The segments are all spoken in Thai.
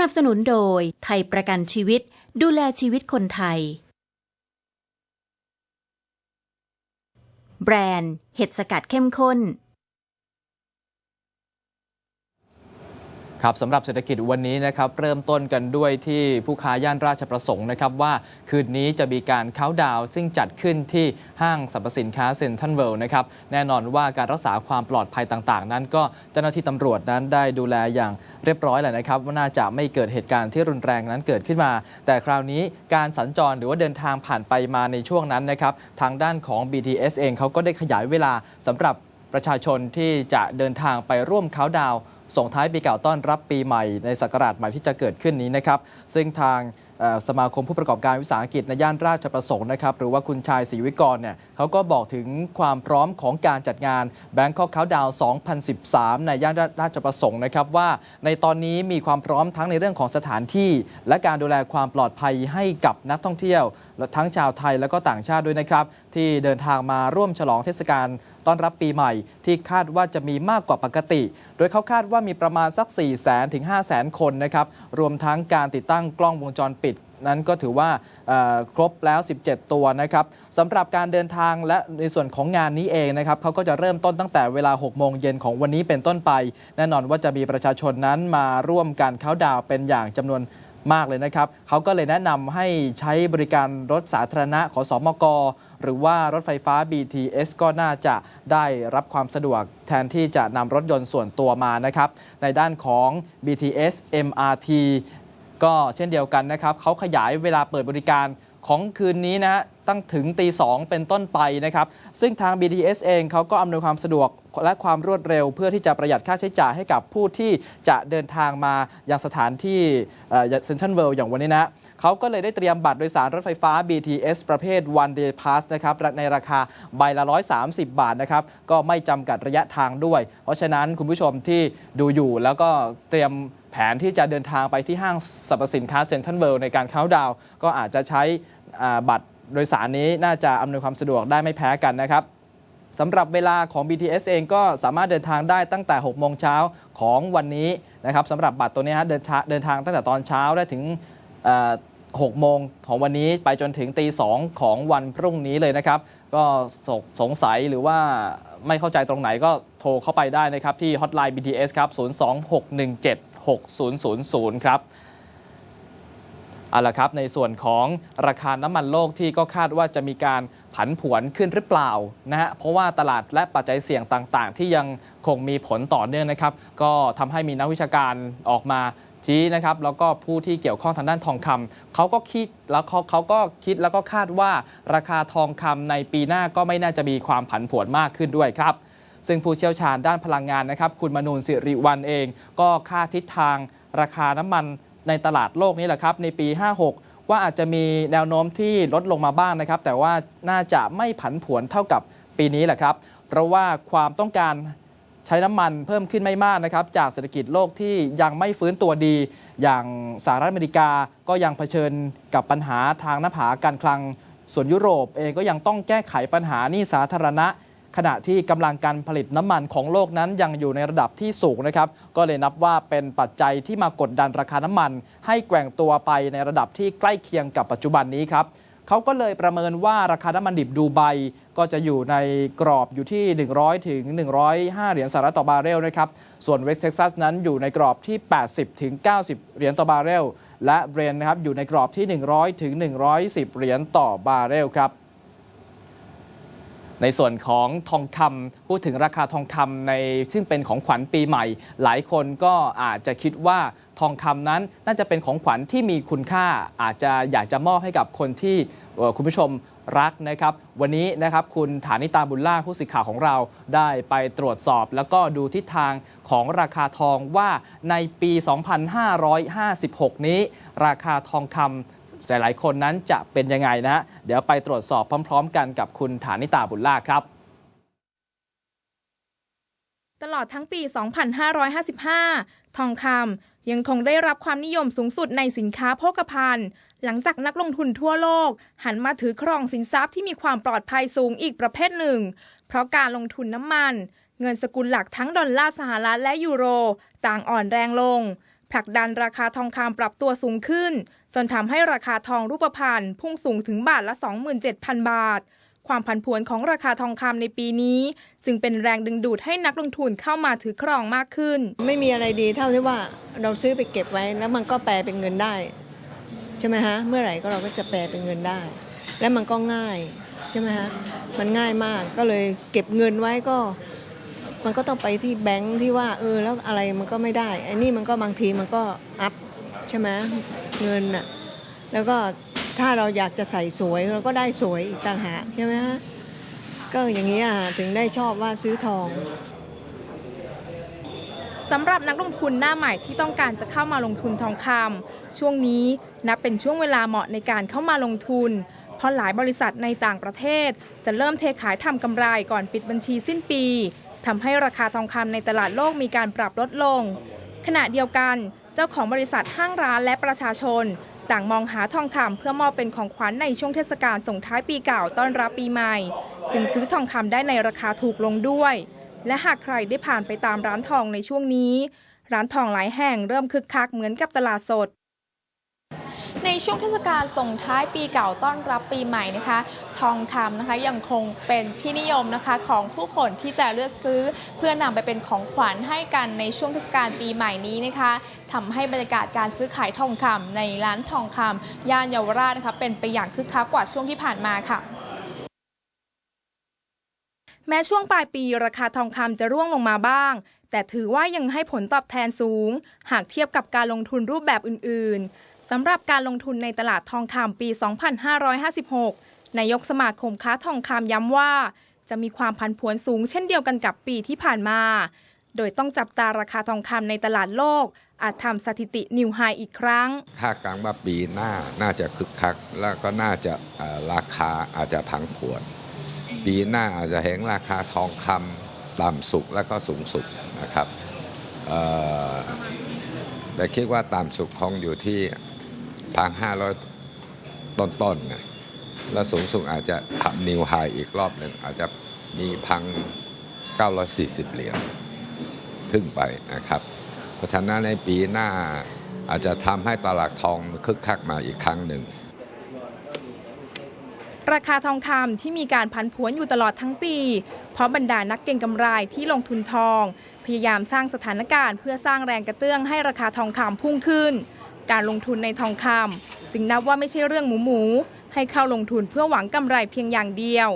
นับสนุนโดยไทยประกันชีวิตดูแลชีวิตคนไทย แบรนด์ เห็ดสกัดเข้มข้น ครับสำหรับเศรษฐกิจวันนี้นะครับเริ่มต้นกันด้วยที่ผู้ค้าย่านราชประสงค์นะครับว่าคืนนี้จะมีการเค้าดาวซึ่งจัดขึ้นที่ห้างสรรพสินค้าเซ็นทรัลเวิลด์นะครับแน่นอนว่าการรักษาความปลอดภัยต่างๆ นั้นก็เจ้าหน้าที่ตำรวจนั้นได้ดูแลอย่างเรียบร้อยแหละนะครับว่าน่าจะไม่เกิดเหตุการณ์ที่รุนแรงนั้นเกิดขึ้นมา แต่คราวนี้การสัญจรหรือว่าเดินทางผ่านไปมาในช่วงนั้นนะครับทางด้านของ BTS เองเขาก็ได้ขยายเวลาสำหรับประชาชนที่จะเดินทางไปร่วมเค้าดาว ส่งท้ายปีเก่าต้อนรับปีใหม่ในศักราชใหม่ที่จะเกิดขึ้นนี้นะครับ ซึ่งทางสมาคมผู้ประกอบการวิสาหกิจในย่านราชประสงค์นะครับหรือว่าคุณชายศรีวิกรเนี่ยเขาก็บอกถึงความพร้อมของการจัดงาน Bangkok Countdown 2013 ในย่านราชประสงค์นะครับว่าในตอนนี้มีความพร้อมทั้งในเรื่องของสถานที่ และการดูแลความปลอดภัยให้กับนักท่องเที่ยว ทั้งชาวไทยและก็ต่างชาติด้วยนะครับ ที่เดินทางมาร่วมฉลองเทศกาล ต้อนรับปีใหม่ ที่คาดว่าจะมีมากกว่าปกติ โดยเขาคาดว่ามีประมาณสัก 4 0 0 0 0 0ถึง 5 0 0 0 0คนนะครับรวมทั้งการติดตั้งกล้องวงจรปิดนั้นก็ถือว่าครบแล้ว 17 ตัวนะครับสำหรับการเดินทางและในส่วนของงานนี้เองนะครับเขาก็จะเริ่มต้นตั้งแต่เวลา 6 โมงเย็นของวันนี้เป็นต้นไป แน่นอนว่าจะมีประชาชนนั้นมาร่วมการเข้าดาวเป็นอย่างจำนวน มากเลยนะครับเขาก็เลยแนะนำให้ใช้บริการรถสาธารณะของสมก หรือว่ารถไฟฟ้า BTS ก็น่าจะได้รับความสะดวกแทนที่จะนำรถยนต์ส่วนตัวมานะครับ ในด้านของ BTS MRT ก็เช่นเดียวกันนะครับเขาขยายเวลาเปิดบริการ ของคืนนี้นะฮะตั้งถึงตีสองเป็นต้นไปนะครับ ซึ่งทาง BTS เองเขาก็อำนวยความสะดวกและความรวดเร็ว เพื่อที่จะประหยัดค่าใช้จ่ายให้กับผู้ที่จะเดินทางมาอยังสถานที่เซ็นทรัลเวิลด์อย่างวันนี้นะเขาก็เลยได้เตรียมบัตรโดยสารรถไฟฟ้า BTS ประเภท one day pass นะครับในราคาใบละ 130 บาทนะครับ ก็ไม่จำกัดระยะทางด้วย เพราะฉะนั้นคุณผู้ชมที่ดูอยู่แล้วก็เตรียม ผนที่จะเดินทางไปที่ห้างสรรพสินค้าเซ็นทรัลเวิลด์ในการเข้าดาว ก็อาจจะใช้บัตรโดยสารนี้น่าจะอำนวยความสะดวกได้ไม่แพ้กันนะครับสำหรับเวลาของ BTS เองก็สามารถเดินทางได้ตั้งแต่ 6 โมงเช้าของวันนี้นะครับสำหรับบัตรตัวนี้ฮะเดินทางเดินทางตั้งแต่ตอนเช้าได้ถึง6 โมงของวันนี้ไปจนถึงตี2ของวันพรุ่งนี้เลยนะครับ ก็สงสงสัยหรือว่าไม่เข้าใจตรงไหนก็โทรเข้าไปได้นะครับ ที่ฮอตไลน์ BTS ครับ 6000 ครับเอาละครับในส่วนของราคาน้ำมันโลกที่ก็คาดว่าจะมีการผันผวนขึ้นหรือเปล่านะฮะเพราะว่าตลาดและปัจจัยเสี่ยงต่างๆ ที่ยังคงมีผลต่อเนื่องนะครับ ก็ทำให้มีนักวิชาการออกมาชี้นะครับแล้วก็ผู้ที่เกี่ยวข้องทางด้านทองคำเขาก็คิดแล้วเขาเขาก็คิดแล้วก็คาดว่าราคาทองคำในปีหน้าก็ไม่น่าจะมีความผันผวนมากขึ้นด้วยครับ ซึ่งผู้เชี่ยวชาญด้านพลังงานนะครับ คุณมนูนสิริวันเอง ก็คาดทิศทางราคาน้ำมันในตลาดโลกนี้แหละครับ ในปี 56 ว่าอาจจะมีแนวโน้มที่ลดลงมาบ้างนะครับ แต่ว่าน่าจะไม่ผันผวนเท่ากับปีนี้แหละครับ เพราะว่าความต้องการใช้น้ำมันเพิ่มขึ้นไม่มากนะครับ จากเศรษฐกิจโลกที่ยังไม่ฟื้นตัวดี อย่างสหรัฐอเมริกาก็ยังเผชิญกับปัญหาทางหน้าผาการคลัง ส่วนยุโรปเองก็ยังต้องแก้ไขปัญหานี้สาธารณะ ขณะที่กำลังการผลิตน้ำมันของโลกนั้นยังอยู่ในระดับที่สูงนะครับ ก็เลยนับว่าเป็นปัจจัยที่มากดดันราคาน้ำมัน ให้แกว่งตัวไปในระดับที่ใกล้เคียงกับปัจจุบันนี้ครับเขาก็เลยประเมินว่าราคาน้ำมันดิบดูไบก็จะอยู่ในกรอบอยู่ที่ 100 ถึง 105 เหรียญสหรัฐต่อบาร์เรลนะครับ ส่วนเวสเท็กซัสนั้นอยู่ในกรอบที่ 80 ถึง 90 เหรียญต่อบาร์เรล และเบรนนะครับอยู่ในกรอบที่ 100 ถึง 110 เหรียญต่อบาร์เรลครับ ในส่วนของทองคำพูดถึงราคาทองคำในซึ่งเป็นของขวัญปีใหม่ หลายคนก็อาจจะคิดว่าทองคำนั้นน่าจะเป็นของขวัญที่มีคุณค่า อาจจะอยากจะมอบให้กับคนที่คุณผู้ชมรักนะครับ วันนี้นะครับคุณฐานิตาบุญล่าผู้สื่อข่าวของเราได้ไปตรวจสอบ แล้วก็ดูทิศทางของราคาทองว่าในปี 2556 นี้ ราคาทองคำ หลายๆคนนั้นจะเป็นยังไงนะฮะเดี๋ยวไปตรวจสอบพร้อม ๆ กันกับคุณฐานิตาบุญล่าครับตลอดทั้งปี 2555 ทองคำยังคงได้รับความนิยมสูงสุดในสินค้าโภคภัณฑ์ หลังจากนักลงทุนทั่วโลก หันมาถือครองสินทรัพย์ที่มีความปลอดภัยสูงอีกประเภทหนึ่ง เพราะการลงทุนน้ำมัน เงินสกุลหลักทั้งดอลลาร์สหรัฐและยูโร ต่างอ่อนแรงลง ผลักดันราคาทองคำปรับตัวสูงขึ้น จนทำให้ราคาทองรูปพรรณพุ่งสูงถึงบาทละ 27,000 บาท ความผันผวนของราคาทองคำในปีนี้ จึงเป็นแรงดึงดูดให้นักลงทุนเข้ามาถือครองมากขึ้น ไม่มีอะไรดีเท่าที่ว่าเราซื้อไปเก็บไว้แล้วมันก็แปลเป็นเงินได้ ใช่ไหมฮะเมื่อไหร่ก็เราก็จะแปลเป็นเงินได้ และมันก็ง่ายใช่ไหมฮะมันง่ายมากก็เลยเก็บเงินไว้ก็ มันก็ต้องไปที่แบงค์ที่ว่าเออแล้วอะไรมันก็ไม่ได้ไอ้นี่มันก็บางทีมันก็อัพใช่ไหมเงินน่ะแล้วก็ถ้าเราอยากจะใส่สวยเราก็ได้สวยอีกต่างหากใช่ไหมฮะก็อย่างนี้นะถึงได้ชอบว่าซื้อทองสำหรับนักลงทุนหน้าใหม่ที่ต้องการจะเข้ามาลงทุนทองคำช่วงนี้นับเป็นช่วงเวลาเหมาะในการเข้ามาลงทุน เพราะหลายบริษัทในต่างประเทศ จะเริ่มเทขายทำกำไรก่อนปิดบัญชีสิ้นปี ทำให้ราคาทองคำในตลาดโลกมีการปรับลดลง ขณะเดียวกันเจ้าของบริษัทห้างร้านและประชาชน ต่างมองหาทองคำเพื่อมอบเป็นของขวัญในช่วงเทศกาลส่งท้ายปีเก่าต้อนรับปีใหม่ จึงซื้อทองคำได้ในราคาถูกลงด้วย และหากใครได้ผ่านไปตามร้านทองในช่วงนี้ ร้านทองหลายแห่งเริ่มคึกคักเหมือนกับตลาดสด ในช่วงเทศกาลส่งท้ายปีเก่าต้อนรับปีใหม่นะคะ ทองคำนะคะยังคงเป็นที่นิยมนะคะของผู้คนที่จะเลือกซื้อ เพื่อนำไปเป็นของขวัญให้กันในช่วงเทศกาลปีใหม่นี้นะคะทำให้บรรยากาศการซื้อขายทองคำในร้านทองคำย่านเยาวราชนะคะเป็นไปอย่างคึกคักกว่าช่วงที่ผ่านมาค่ะแม้ช่วงปลายปีราคาทองคำจะร่วงลงมาบ้าง แต่ถือว่ายังให้ผลตอบแทนสูง หากเทียบกับการลงทุนรูปแบบอื่น ๆ สำหรับการลงทุนในตลาดทองคำปี 2556 นายกสมาคมค้าทองคำย้ำว่า จะมีความผันผวนสูงเช่นเดียวกันกับปีที่ผ่านมา โดยต้องจับตาราคาทองคำในตลาดโลก อาจทำสถิตินิวไฮอีกครั้งคาดการณ์ว่าปีหน้าน่าจะคึกคัก แล้วก็น่าจะราคาอาจจะพังผวน ปีหน้าอาจจะเห็นราคาทองคำต่ำสุดแล้วก็สูงสุดนะครับแต่คิดว่าต่ำสุดคงอยู่ที่ พังห้าร้อยต้นๆนะแล้วสูงสุดอาจจะทำนิวไฮอีกรอบหนึ่งอาจจะมีพัง 940 เหรียญขึ้นไปนะครับ เพราะฉะนั้นในปีหน้าอาจจะทำให้ตลาดทองคึกคักมาอีกครั้งหนึ่งราคาทองคำที่มีการผันผวนอยู่ตลอดทั้งปี เพราะบรรดานักเก็งกำไรที่ลงทุนทอง พยายามสร้างสถานการณ์เพื่อสร้างแรงกระเตื้องให้ราคาทองคำพุ่งขึ้น การลงทุนในทองคำจึงนับว่าไม่ใช่เรื่องหมูหมูๆให้เข้าลงทุนเพื่อหวังกำไรเพียงอย่างเดียว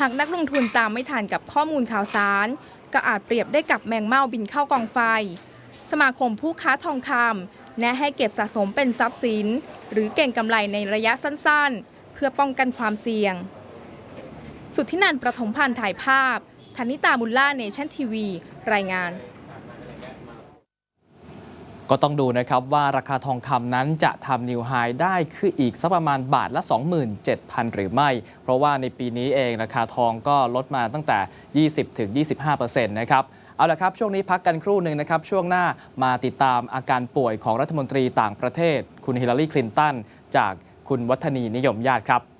หากนักลงทุนตามไม่ทันกับข้อมูลข่าวสาร ก็อาจเปรียบได้กับแมงเม่าบินเข้ากองไฟ สมาคมผู้ค้าทองคำแนะให้เก็บสะสมเป็นทรัพย์สิน หรือเก่งกำไรในระยะสั้นๆ เพื่อป้องกันความเสี่ยง สุดทธินันประถมพันธ์ถ่ายภาพธนิตาบุญล่าเนชั่นทีวี รายงาน ก็ต้องดูนะครับว่าราคาทองคำนั้นจะทำนิวไฮได้คืออีกสักประมาณบาทละ 27,000 หรือไม่ เพราะว่าในปีนี้เองราคาทองก็ลดมาตั้งแต่ 20-25%นะครับเอาละครับ ช่วงนี้พักกันครู่หนึ่งนะครับ ช่วงหน้ามาติดตามอาการป่วยของรัฐมนตรีต่างประเทศ คุณฮิลลารีคลินตันจากคุณวัฒนีนิยมญาติครับ